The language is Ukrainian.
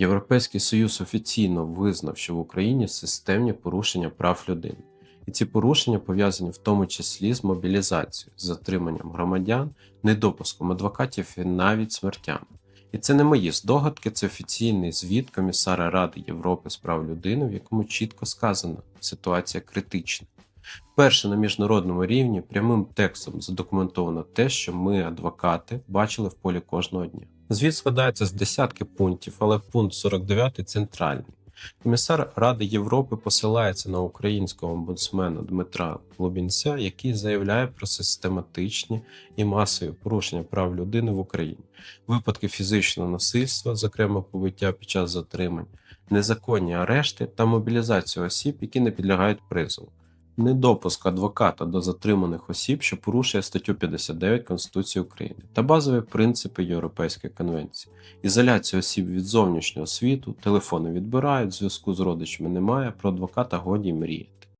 Європейський Союз офіційно визнав, що в Україні системні порушення прав людини. І ці порушення пов'язані в тому числі з мобілізацією, з затриманням громадян, недопуском адвокатів і навіть смертями. І це не мої здогадки, це офіційний звіт комісара Ради Європи з прав людини, в якому чітко сказано, ситуація критична. Вперше на міжнародному рівні прямим текстом задокументовано те, що ми, адвокати, бачили в полі кожного дня. Звіт складається з десятки пунктів, але пункт 49 центральний. Комісар Ради Європи посилається на українського омбудсмена Дмитра Лубінця, який заявляє про систематичні і масові порушення прав людини в Україні, випадки фізичного насильства, зокрема побиття під час затримань, незаконні арешти та мобілізацію осіб, які не підлягають призову. Недопуск адвоката до затриманих осіб, що порушує статтю 59 Конституції України та базові принципи Європейської конвенції, ізоляція осіб від зовнішнього світу, телефони відбирають, зв'язку з родичами немає, про адвоката годі мріяти.